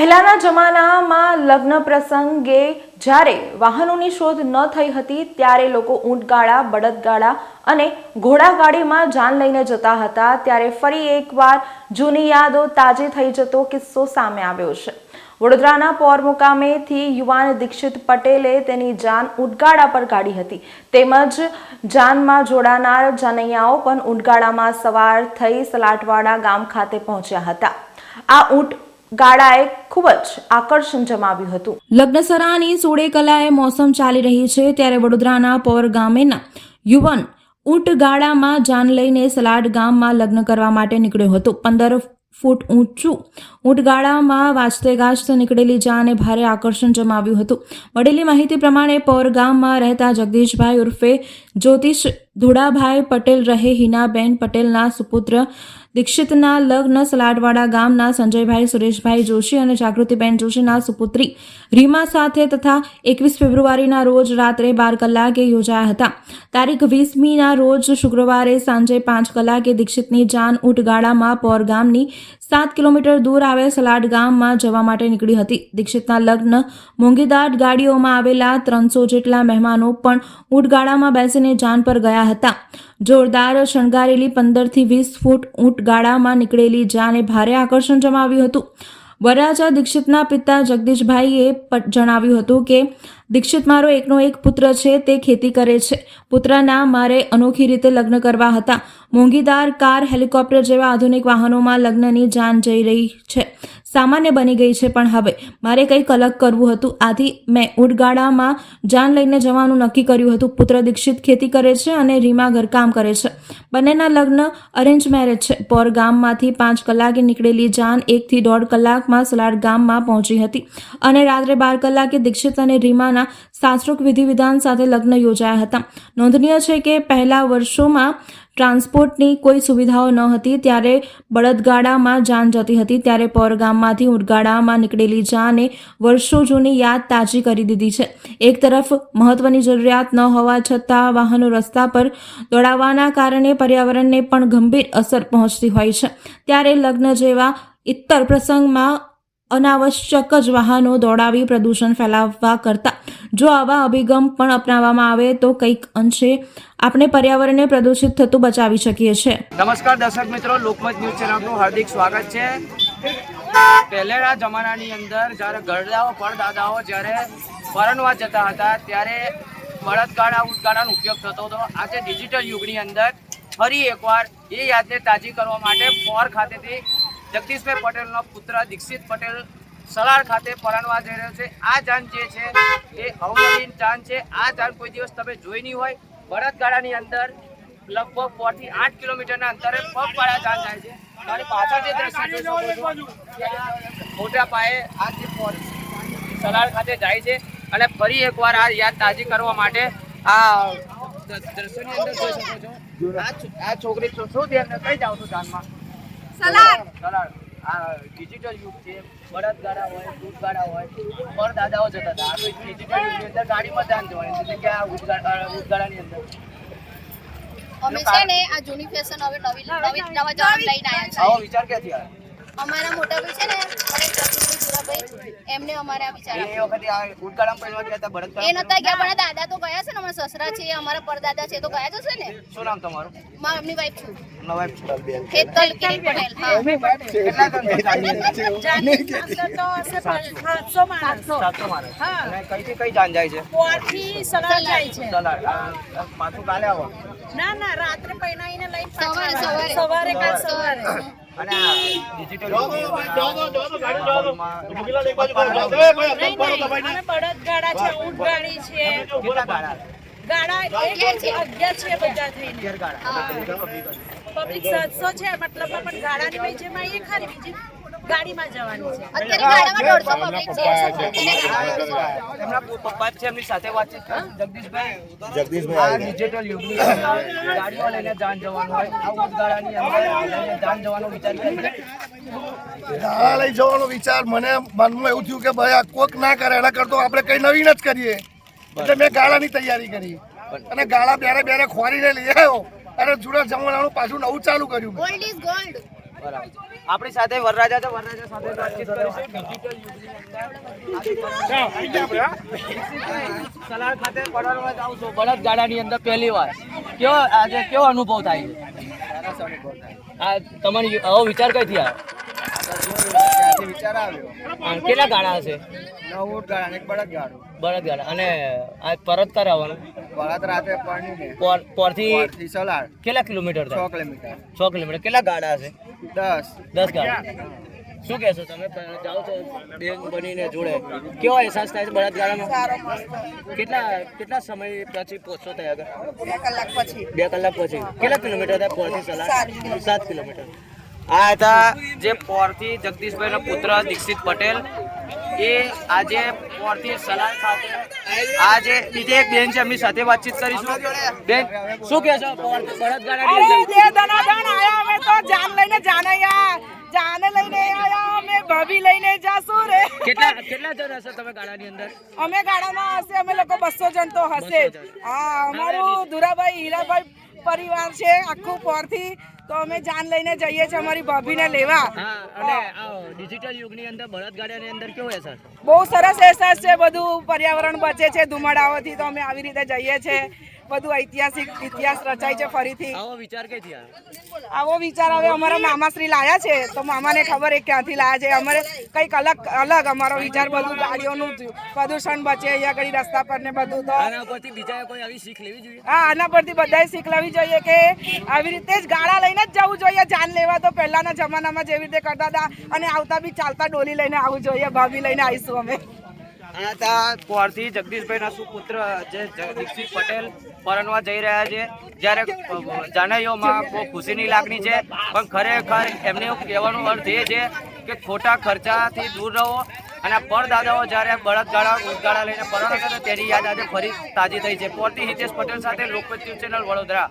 પહેલાના જમાનામાં લગ્ન પ્રસંગે જ્યારે વાહનોની શોધ ન થઈ હતી, ત્યારે લોકો ઊંટગાળા, બળદગાળા અને ઘોડાગાડીમાં જાન લઈને જતા હતા. ત્યારે ફરી એકવાર જૂની યાદો તાજી થઈ જતો કિસ્સો સામે આવ્યો છે. વડોદરાના પોર મુકામેથી યુવાન દીક્ષિત પટેલે તેની જાન ઊંટગાળા પર કાઢી હતી. તેમજ જાનમાં જોડાનાર જાનૈયાઓ પણ ઊંટગાળામાં સવાર થઈ સલાટવાડા ગામ ખાતે પહોંચ્યા હતા. આ ઊંટ ગાળાએ ખૂબ જ આકર્ષણ જમાવ્યું હતું. લગ્નસરાની સોળે કલાએ મોસમ ચાલી રહી છે ત્યારે વડોદરાના પોર ગામેના યુવાન ઊંટ ગાળામાં જાન લઈને સલાડ ગામમાં લગ્ન કરવા માટે નીકળ્યો હતો. પંદર ફૂટ ઊંચું ઊંટગાળામાં વાંચતે ગાજતે નીકળેલી જાને ભારે આકર્ષણ જમાવ્યું હતું. મળેલી માહિતી પ્રમાણે પૌર ગામમાં રહેતા જગદીશભાઈ ઉર્ફે જ્યોતિષ ધુડાભાઈ પટેલ રહે, હિનાબેન પટેલના સુપુત્ર. દીક્ષિતના લગ્ન સલાડવાડા ગામના સંજયભાઈ, સુરેશભાઈ જોશી અને જાગૃતિબેન જોશીના સુપુત્રી રીમા સાથે તથા એકવીસ ફેબ્રુઆરીના રોજ રાત્રે બાર કલાકે યોજાયા હતા. તારીખ વીસમીના રોજ શુક્રવારે સાંજે પાંચ કલાકે દીક્ષિતની જાન ઊંટગાળામાં પોર ગામની સાત કિલોમીટર દૂર આવે સલાડ ગામમાં જવા માટે નીકળી હતી. દીક્ષિતના લગ્ન મોંઘીદાટ ગાડીઓમાં આવેલા ત્રણસો જેટલા મહેમાનો પણ ઊંટગાળામાં બેસીને જાન પર ગયા હતા. જોરદાર શણગારેલી પંદરથી વીસ ફૂટ ઊંટગાળામાં નીકળેલી જાને ભારે આકર્ષણ જમાવ્યું હતું. વરરાજા દીક્ષિતના પિતા જગદીશભાઈએ જણાવ્યું હતું કે દીક્ષિત મારો એકનો એક પુત્ર છે, તે ખેતી કરે છે. પુત્રના મારે અનોખી રીતે લગ્ન કરવા હતા. મોંઘીદાર કાર, હેલિકોપ્ટર જેવા આધુનિક વાહનોમાં લગ્નની જાન જઈ રહી છે. સામાન્ય બની ગઈ છે, પણ હવે મારે કંઈક અલગ કરવું હતું. આથી મેં ઉડગાડામાં જાન લઈને જવાનું નક્કી કર્યું હતું. પુત્ર દીક્ષિત ખેતી કરે છે અને રીમા ઘરકામ કરે છે. બંનેના લગ્ન અરેન્જ મેરેજ છે. પોર ગામમાંથી પાંચ કલાકે નીકળેલી જાન એકથી દોઢ કલાકમાં સલાડ ગામમાં પહોંચી હતી અને રાત્રે બાર કલાકે દીક્ષિત અને રીમાના શાસ્ત્રોક્ત વિધિ વિધાન સાથે લગ્ન યોજાયા હતા. નોંધનીય છે કે પહેલા વર્ષોમાં ટ્રાન્સપોર્ટની કોઈ સુવિધાઓ ન હતી, ત્યારે બળદગાડામાં જાન જતી હતી, ત્યારે પોરગામમાંથી ઉડગાડામાં નીકળેલી જાને વર્ષો જૂની યાદ તાજી કરી દીધી છે. એક તરફ મહત્વની જરૂરિયાત ન હોવા છતાં વાહનો રસ્તા પર દોડાવવાના કારણે પર્યાવરણને પણ ગંભીર અસર પહોંચતી હોય છે. ત્યારે લગ્ન જેવા ઇત્તર પ્રસંગમાં અનાવશ્યક જ વાહનો દોડાવી પ્રદૂષણ ફેલાવવા કરતાં. જો આવા અભિગમ પણ અપનાવવામાં આવે તો કંઈક અંશે આપણે પર્યાવરણને પ્રદૂષિત થતું બચાવી શકીએ છીએ. નમસ્કાર દર્શક મિત્રો, લોકમત ન્યૂઝ ચેનલનું હાર્દિક સ્વાગત છે. પહેલેના જમાનાની અંદર જ્યારે ગરડાઓ, પરદાદાઓ જ્યારે પરણવા જતા હતા, ત્યારે બળદગાડા ઉદગાડાનો ઉપયોગ થતો હતો. આજે ડિજિટલ યુગની અંદર ફરી એકવાર એ યાદને તાજી કરવા માટે ફોર ખાતેથી જગદીશભાઈ પટેલનો પુત્ર દીક્ષિત પટેલ સલાડ ખાતે પરણવા જઈ રહ્યો છે. આ જાન જે છે, એ અવનવીન જાન છે. આ જાન કોઈ દિવસ તમે જોઈ નહીં હોય. બળદગાડાની અંદર લગભગ ફોરથી આઠ કિલોમીટરના અંતરે પગપાળા જાન જાય છે. અને પાછળ મોટા પાયે આ જે ખાતે જાય છે. અને ફરી એકવાર આ યાદ તાજી કરવા માટે આ દ્રશ્યોની અંદર જોઈ શકો છો. આ છોકરી શું ધ્યાન કઈ જાવ છો જાનમાં? સલાડ. સલાડ. આ ડિજિટલ યુગ છે. બળદગાડા હોય દૂધગાડા હોય પર દાદાઓ જતા હતા. આ તો ડિજિટલ યુગની અંદર ગાડીમાં ધ્યાન જવાનું એટલે કે આ ઉદગાડા ગાડાની અંદર. અમે છે ને આ જૂની ફેશન હવે નવી નવી નવા જવાન લઈને આવ્યા આવો છે વિચાર ક્યાંથી આવ્યો? અમારા મોટા ભાઈ છે ને અને એમને અમારે આ વિચાર એ વખતે આ ઉદગાડામાં પહેરવા ગયા હતા એ નતા ગયા પણ દાદા તો ગયા છે ને અમારા સસરા છે અમારા પરદાદા છે તો ગયા જ હશે ને? શું નામ તમારું? માં એમની વાઈફ છું. નવાબ હેતલ કિરીટ પટેલ હા. કેટલા જણ માણસ. માણસ. હા. અને કઈથી કઈ જાન જાય છે? પોરથી સલાડ જાય છે. સલાડ. પાછું કાલે આવો. ના ના રાત્રે પૈણાઈને લઈને સવારે, સવારે. સવારે કાલ સવારે. અને આ ડિજિટલ અને બળદગાડા છે ઊંટ ગાડી છે. ગાડા એક છે અગિયાર છે બધા થઈને પબ્લિક સાતસો છે મતલબમાં પણ ગાડાની વચ્ચેમાં એ ખરી બીજી ગાડીમાં જવાની છે. અત્યારે ગાડામાં દોઢસો પબ્લિક છે. એમના પપ્પા છે એમની સાથે વાતચીત કરો. જગદીશભાઈ આ ડિજિટલ યુગની ગાડીઓ લઈને જાન જવાનું હોય આ ઉદગાડાની અંદર જાન જવાનો વિચાર કરી ગાળા લઈ જવાનો વિચાર મને મનમાં એવું થયું કે ભાઈ આ કોક ના કરે એના કરતો આપણે કઈ નવીન જ કરીએ. એટલે મેં ગાળાની તૈયારી કરી. અને ગાળા બેરે બેરે ખોરીને લઈ આવ્યો. અને જૂના જમાનાનું પાછું નવું ચાલુ કર્યું. ગોલ્ડ ઇઝ ગોલ્ડ આપણી સાથે વરરાજા છે વરરાજા સાથે વાતચીત કરીશું ડિજિટલ સલાર ખાતે પડવામાં જાઉં છું. બળદ ગાડાની અંદર પહેલી વાર. કેવો આજે કેવો અનુભવ થાય? આ તમારી આવો વિચાર કઈથી આવ્યો? વિચાર આવ્યો. કેટલા ગાડા હશે? નવ ગાડા એક બળદ ગાડું. બળદ ગાડા. અને આ પરત કરે આવવાનું બળદ રાતે પોર પોરથી કેટલા કિલોમીટર છ થાય કિલોમીટર. છ કિલોમીટર. કેટલા ગાડા હશે? દસ. દસ ગાડા? શું કહેશો તમે? જાઓ છો બેંક બનીને જોડે. કેવો અહેસાસ થાય છે બળદ ગાડામાં? કેટલા કેટલા સમય પછી પહોંચશો ત્યાં આગળ? બે કલાક પછી. બે કલાક પછી. કેટલા કિલોમીટર થાય પોરથી સલાડ સાત કિલોમીટર. આ હતા જે પોરથી જગદીશભાઈના પુત્ર દીક્ષિત પટેલ એ આજે પોરથી સલાહ સાથે આજે બીજી એક બેન છે એમની સાથે વાતચીત કરીશું. બેન શું કહેશો? અમે તો જાન લઈને જાન આયા લઈને આયા અમે ભાભી લઈને જાશું રે. કેટલા કેટલા જણ હશે તમે ગાડાની અંદર? અમે ગાડામાં હશે અમે લોકો બસો જણ તો હશે હા અમારું ધુરાભાઈ હીરાભાઈ પરિવાર છે આખું પોરથી તો અમે જાન લઈને જઈએ છીએ અમારી ભાભીને લેવા. અને ડિજિટલ યુગની અંદર બળદ ગાડાની અંદર કેવો અહેસાસ બહુ સરસ અહેસાસ છે બધું પર્યાવરણ બચે છે ધુમાડાઓથી તો અમે આવી રીતે જઈએ છીએ. બધું ઐતિહાસિક ઇતિહાસ રચાય છે ફરીથી. આવો વિચાર કઈથી આવો વિચાર હવે અમારા મામાશ્રી લાયા છે તો મામાને ખબર એ ક્યાંથી લાયા છે. અમારે કંઈક અલગ અલગ અમારો વિચાર બધું ગાડીઓનું પ્રદૂષણ બચે અહીંયા ઘડી રસ્તા પર ને બધું તો. આના પરથી બીજા કોઈ આવી શીખ લેવી જોઈએ? હા આના પરથી બધાએ શીખ લેવી જોઈએ કે આવી રીતે જ ગાળા લઈને જ જવું જોઈએ, જાન લેવા તો પહેલાના જમાનામાં જેવી રીતે કરતા હતા. અને આવતા બી ચાલતા ડોલી લઈને આવવું જોઈએ, ભાભી લઈને આવીશું અમે. આ હતા પોરથી જગદીશભાઈના સુપુત્ર જે દીક્ષિત પટેલ પરણવા જઈ રહ્યા છે. જ્યારે જાનૈયોમાં બહુ ખુશીની લાગણી છે. પણ ખરેખર એમને કહેવાનો અર્થ એ છે કે ખોટા ખર્ચાથી દૂર રહો. અને પરદાદાઓ જ્યારે બળદગાડા ઊંટગાડા લઈને પરણે હતા તેની યાદ આજે ફરી તાજી થઈ છે. પોરથી હિતેશ પટેલ સાથે લોકપ્રિય ચેનલ વડોદરા.